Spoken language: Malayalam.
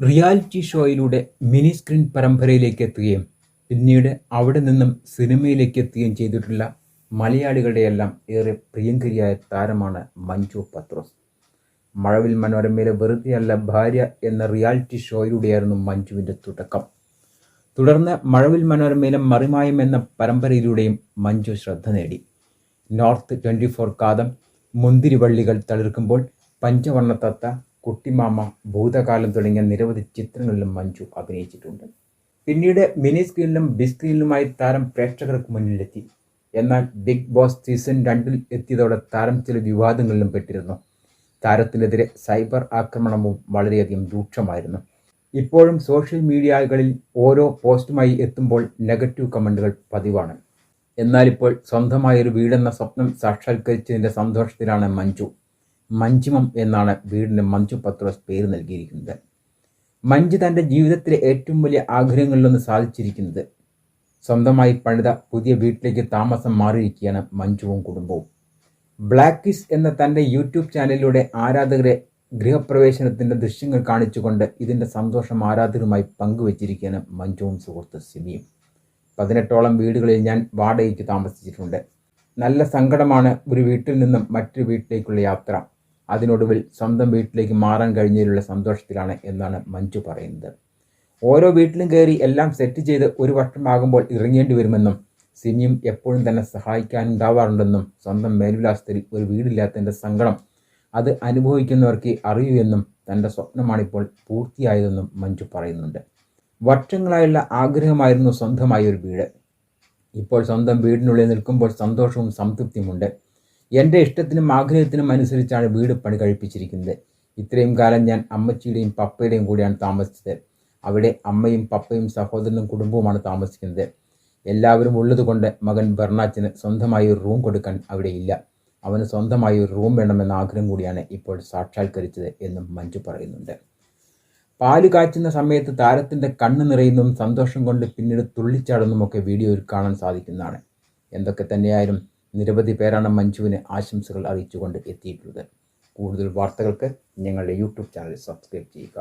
റിയാലിറ്റി ഷോയിലൂടെ മിനി സ്ക്രീൻ പരമ്പരയിലേക്ക് എത്തുകയും പിന്നീട് അവിടെ നിന്നും സിനിമയിലേക്ക് എത്തുകയും ചെയ്തിട്ടുള്ള മലയാളികളുടെയെല്ലാം ഏറെ പ്രിയങ്കരിയായ താരമാണ് മഞ്ജു പത്രോസ്. മഴവിൽ മനോരമയിലെ വെറുതെയല്ല ഭാര്യ എന്ന റിയാലിറ്റി ഷോയിലൂടെയായിരുന്നു മഞ്ജുവിന്റെ തുടക്കം. തുടർന്ന് മഴവിൽ മനോരമയിലെ മറിമായം എന്ന പരമ്പരയിലൂടെയും മഞ്ജു ശ്രദ്ധ നേടി. North twenty four Kaatham Munthirivallikal Thalirkkumbol Panchavarna Thatha Kuttimama Bhoothakalam തുടങ്ങിയ നിരവധി ചിത്രങ്ങളിലും മഞ്ജു അഭിനയിച്ചിട്ടുണ്ട്. പിന്നീട് മിനി സ്ക്രീനിലും ബിഗ് സ്ക്രീനിലുമായി താരം പ്രേക്ഷകർക്ക് മുന്നിലെത്തി. എന്നാൽ ബിഗ് ബോസ് സീസൺ രണ്ടിൽ എത്തിയതോടെ താരം ചില വിവാദങ്ങളിലും പെട്ടിരുന്നു. താരത്തിനെതിരെ സൈബർ ആക്രമണവും വളരെയധികം രൂക്ഷമായിരുന്നു. ഇപ്പോഴും സോഷ്യൽ മീഡിയകളിൽ ഓരോ പോസ്റ്റുമായി എത്തുമ്പോൾ നെഗറ്റീവ് കമന്റുകൾ പതിവാണ്. എന്നാൽ ഇപ്പോൾ സ്വന്തമായൊരു വീടെന്ന സ്വപ്നം സാക്ഷാത്കരിച്ചതിന്റെ സന്തോഷത്തിലാണ് മഞ്ജു. മഞ്ജിമം എന്നാണ് വീടിന് മഞ്ജു പത്രോസ് പേര് നൽകിയിരിക്കുന്നത്. മഞ്ജു തന്റെ ജീവിതത്തിലെ ഏറ്റവും വലിയ ആഗ്രഹങ്ങളിലൊന്ന് സാധിച്ചിരിക്കുന്നത് സ്വന്തമായി പണിത പുതിയ വീട്ടിലേക്ക് താമസം മാറിയിരിക്കുകയാണ് മഞ്ജുവും കുടുംബവും. ബ്ലാക്ക് കിസ് എന്ന തന്റെ യൂട്യൂബ് ചാനലിലൂടെ ആരാധകരെ ഗൃഹപ്രവേശനത്തിന്റെ ദൃശ്യങ്ങൾ കാണിച്ചുകൊണ്ട് ഇതിന്റെ സന്തോഷം ആരാധകരുമായി പങ്കുവച്ചിരിക്കുകയാണ് മഞ്ജുവും സുഹൃത്ത് സിമിയും പതിനെട്ടോളം വീടുകളിൽ ഞാൻ വാടകയ്ക്ക് താമസിച്ചിട്ടുണ്ട്. നല്ല സങ്കടമാണ് ഒരു വീട്ടിൽ നിന്നും മറ്റൊരു വീട്ടിലേക്കുള്ള യാത്ര. അതിനൊടുവിൽ സ്വന്തം വീട്ടിലേക്ക് മാറാൻ കഴിഞ്ഞതിലുള്ള സന്തോഷത്തിലാണ് എന്നാണ് മഞ്ജു പറയുന്നത്. ഓരോ വീട്ടിലും കയറി എല്ലാം സെറ്റ് ചെയ്ത് ഒരു വർഷമാകുമ്പോൾ ഇറങ്ങേണ്ടി വരുമെന്നും സിമിയും എപ്പോഴും തന്നെ സഹായിക്കാനുണ്ടാവാറുണ്ടെന്നും സ്വന്തം മേൽവിലാസത്തിൽ ഒരു വീടില്ലാത്തതിന്റെ സങ്കടം അത് അനുഭവിക്കുന്നവർക്ക് അറിയൂ എന്നും തന്റെ സ്വപ്നമാണിപ്പോൾ പൂർത്തിയായതെന്നും മഞ്ജു പറയുന്നുണ്ട്. വർഷങ്ങളായുള്ള ആഗ്രഹമായിരുന്നു സ്വന്തമായ ഒരു വീട്. ഇപ്പോൾ സ്വന്തം വീടിനുള്ളിൽ നിൽക്കുമ്പോൾ സന്തോഷവും സംതൃപ്തിയുമുണ്ട്. എന്റെ ഇഷ്ടത്തിനും ആഗ്രഹത്തിനും അനുസരിച്ചാണ് വീട് പണി കഴിപ്പിച്ചിരിക്കുന്നത്. ഇത്രയും കാലം ഞാൻ അമ്മച്ചിയുടെയും പപ്പയുടെയും കൂടെയാണ് താമസിച്ചത്. അവിടെ അമ്മയും പപ്പയും സഹോദരനും കുടുംബവുമാണ് താമസിക്കുന്നത്. എല്ലാവരും ഉള്ളതുകൊണ്ട് മകൻ ബർണാച്ചിന് സ്വന്തമായി ഒരു റൂം കൊടുക്കാൻ അവിടെ ഇല്ല. അവന് സ്വന്തമായി ഒരു റൂം വേണമെന്ന ആഗ്രഹം കൂടിയാണ് ഇപ്പോൾ സാക്ഷാത്കരിച്ചത് എന്നും മഞ്ജു പറയുന്നുണ്ട്. പാൽ കാച്ചുന്ന സമയത്ത് താരത്തിന്റെ കണ്ണ് നിറയുന്നതും സന്തോഷം കൊണ്ട് പിന്നീട് തുള്ളിച്ചാടുന്നതുമൊക്കെ വീഡിയോയിൽ കാണാൻ സാധിക്കുന്നതാണ്. എന്തൊക്കെ തന്നെയായാലും നിരവധി പേരാണ് മഞ്ജുവിന് ആശംസകൾ അറിയിച്ചുകൊണ്ട് എത്തിയിട്ടുള്ളത്. കൂടുതൽ വാർത്തകൾക്ക് ഞങ്ങളുടെ യൂട്യൂബ് ചാനൽ സബ്സ്ക്രൈബ് ചെയ്യുക.